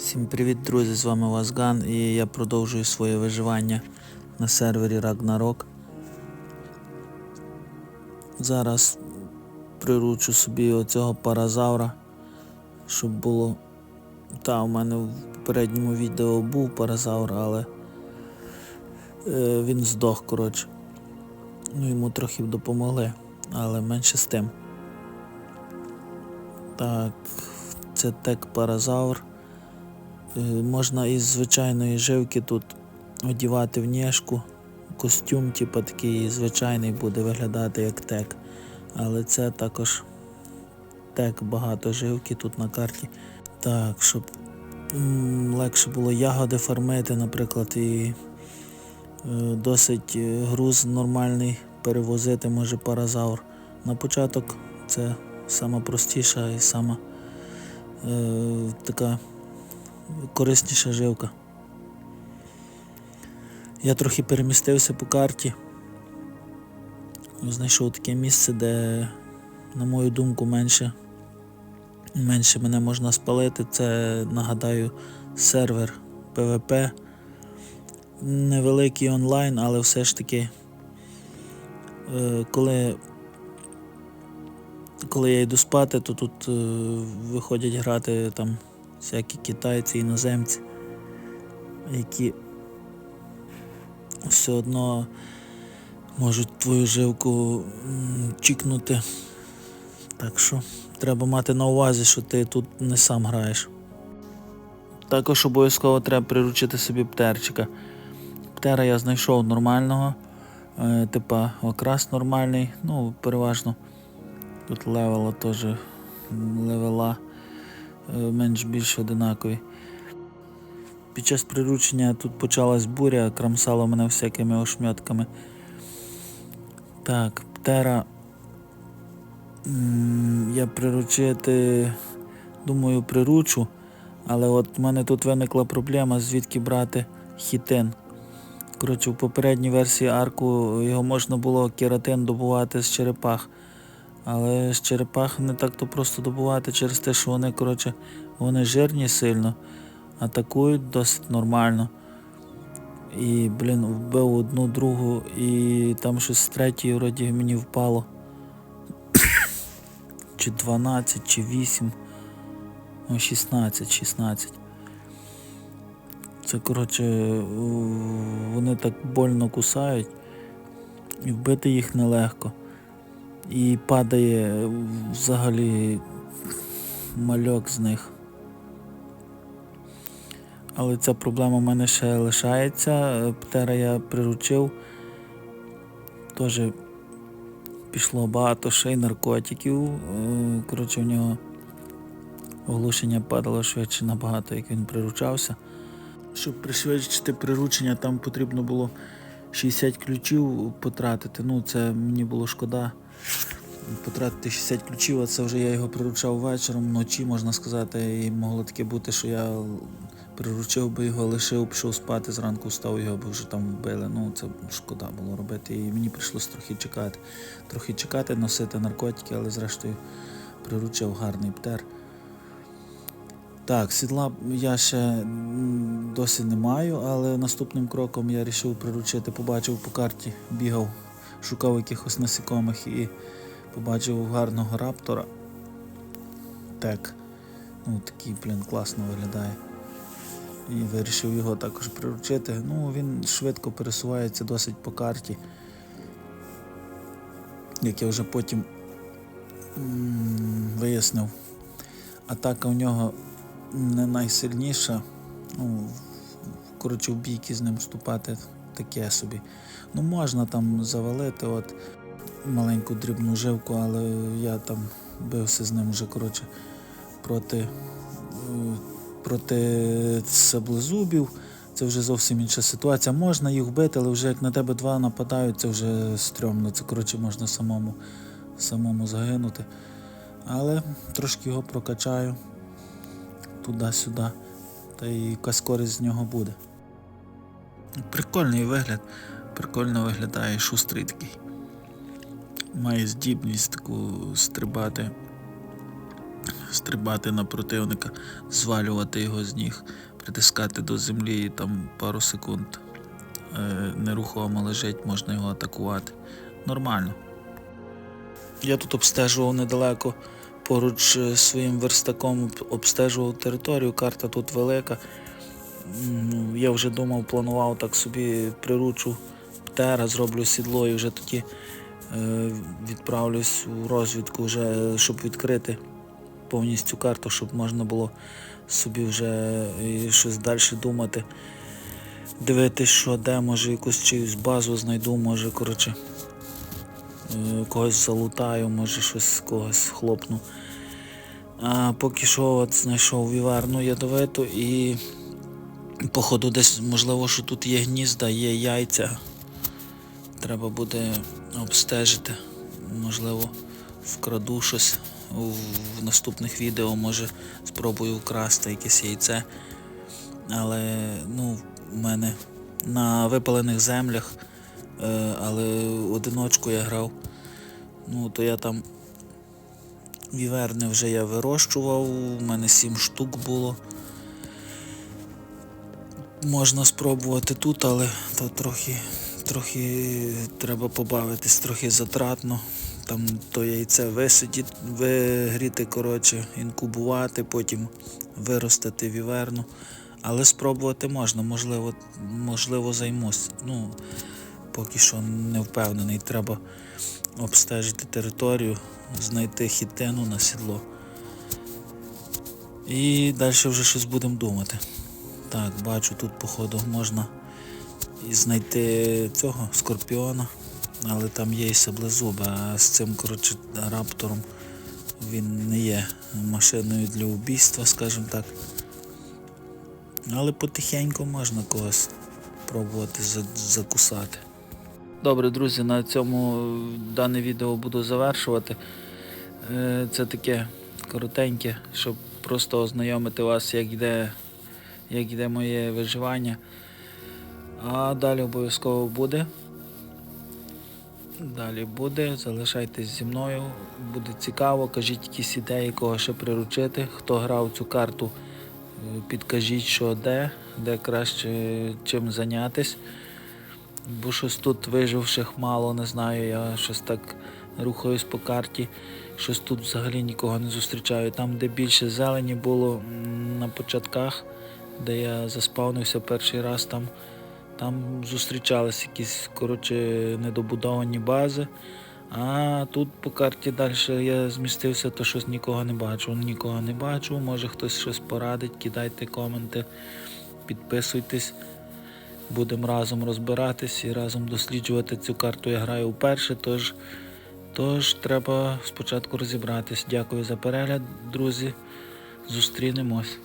Всім привіт, друзі! З вами Вазган і я продовжую своє виживання на сервері Ragnarok. Зараз приручу собі оцього паразавра, щоб було. Та, у мене в попередньому відео був паразавр, але е, він здох, коротше. Ну, йому трохи допомогли, але менше з тим. Так, це тек паразавр. Е, Можна із звичайної живки тут одівати в ніжку. Костюм, типу, такий звичайний буде виглядати як тек. Але це також тек багато живки тут на карті. Так, щоб легше було ягоди фармити, наприклад, і е, досить е, груз нормальний перевозити може паразавр. На початок це сама простіша і сама е, така корисніша жилка. Я трохи перемістився по карті. Знайшов таке місце, де, на мою думку, менше, менше мене можна спалити. Це, нагадаю, сервер PvP. Невеликий онлайн, але все ж таки, е, коли, коли я йду спати, то тут е, виходять грати там всякі китайці, іноземці, які все одно можуть твою жилку м, чікнути. Так що треба мати на увазі, що ти тут не сам граєш. Також обов'язково треба приручити собі птерчика. Птера я знайшов нормального, е, типа окрас нормальний, ну, переважно. Тут левела теж левела менш-більш одинакові. Під час приручення тут почалась буря, крамсало мене всякими ошмятками. Так, птера. Я приручити, думаю, приручу, але от в мене тут виникла проблема, звідки брати хітин. Коротше, в попередній версії арку його можна було кератин добувати з черепах. Але з черепах не так то просто добувати через те, що вони, коротше, вони жирні сильно, атакують досить нормально. І, блін, вбив одну другу, і там щось з третьої вроді мені впало. чи 12, чи 8. Ну, 16, 16. Це, коротше, вони так больно кусають, і вбити їх нелегко. І падає взагалі мальок з них. Але ця проблема в мене ще лишається. Птера я приручив. Теж пішло багато ще й наркотиків. Е, Коротше, в нього оглушення падало швидше набагато, як він приручався. Щоб пришвидшити приручення, там потрібно було 60 ключів потратити. Ну, це мені було шкода потратити 60 ключів, а це вже я його приручав вечором, вночі, можна сказати, і могло таке бути, що я приручив би його, лишив, пішов спати, зранку встав його, бо вже там вбили. Ну, це шкода було робити. І мені прийшлось трохи чекати. Трохи чекати, носити наркотики, але зрештою приручив гарний птер. Так, сідла я ще досі не маю, але наступним кроком я вирішив приручити, побачив по карті, бігав, шукав якихось насікомих і побачив гарного раптора. Так. Ну, такий, блін, класно виглядає. І вирішив його також приручити. Ну, він швидко пересувається досить по карті. Як я вже потім вияснив, атака у нього не найсильніша. Ну, коротше, в бійки з ним вступати таке собі. Ну, можна там завалити от маленьку дрібну живку, але я там бився з ним вже коротше, проти, е, проти саблезубів. Це вже зовсім інша ситуація. Можна їх вбити, але вже як на тебе два нападають, це вже стрьомно. Це коротше можна самому, самому загинути. Але трошки його прокачаю туди-сюди. Та й якась користь з нього буде. Прикольний вигляд. Прикольно виглядає шустрий такий. Має здібність таку стрибати стрибати на противника, звалювати його з ніг, притискати до землі і там пару секунд е, нерухомо лежить, можна його атакувати. Нормально. Я тут обстежував недалеко поруч е, своїм верстаком, обстежував територію, карта тут велика. Я вже думав, планував так собі приручу птера, зроблю сідло і вже тоді е, відправлюсь у розвідку, вже, щоб відкрити повністю карту, щоб можна було собі вже щось далі думати. Дивитись, що де, може якусь чиюсь базу знайду, може, коротше, е, когось залутаю, може щось когось хлопну. А поки що от знайшов віварну ядовиту і походу десь, можливо, що тут є гнізда, є яйця. Треба буде обстежити. Можливо, вкраду щось в наступних відео, може спробую вкрасти якесь яйце. Але ну, в мене на випалених землях, е, але одиночку я грав. Ну, то я там віверни вже я вирощував, у мене сім штук було. Можна спробувати тут, але то трохи, трохи треба побавитись, трохи затратно. Там то яйце висидіти, вигріти, коротше, інкубувати, потім виростити віверну. Але спробувати можна, можливо, можливо займусь. Ну, поки що не впевнений. Треба обстежити територію, знайти хітину на сідло. І далі вже щось будемо думати. Так, бачу, тут, походу, можна знайти цього скорпіона, але там є і саблезуби, а з цим, коротше, раптором він не є машиною для убійства, скажімо так. Але потихеньку можна когось пробувати закусати. Добре, друзі, на цьому дане відео буду завершувати. Е, Це таке коротеньке, щоб просто ознайомити вас, як йде, як йде моє виживання. А далі обов'язково буде. Далі буде. Залишайтесь зі мною. Буде цікаво. Кажіть якісь ідеї, кого ще приручити. Хто грав цю карту, е, підкажіть, що де, де краще чим зайнятись. Бо щось тут виживших мало, не знаю, я щось так рухаюсь по карті, щось тут взагалі нікого не зустрічаю. Там, де більше зелені було на початках, де я заспавнився перший раз, там, там зустрічались якісь коротше, недобудовані бази. А тут по карті далі я змістився, то щось нікого не бачу. Нікого не бачу, може хтось щось порадить, кидайте коменти, підписуйтесь. Будемо разом розбиратись і разом досліджувати цю карту. Я граю вперше, тож, тож треба спочатку розібратись. Дякую за перегляд, друзі. Зустрінемось.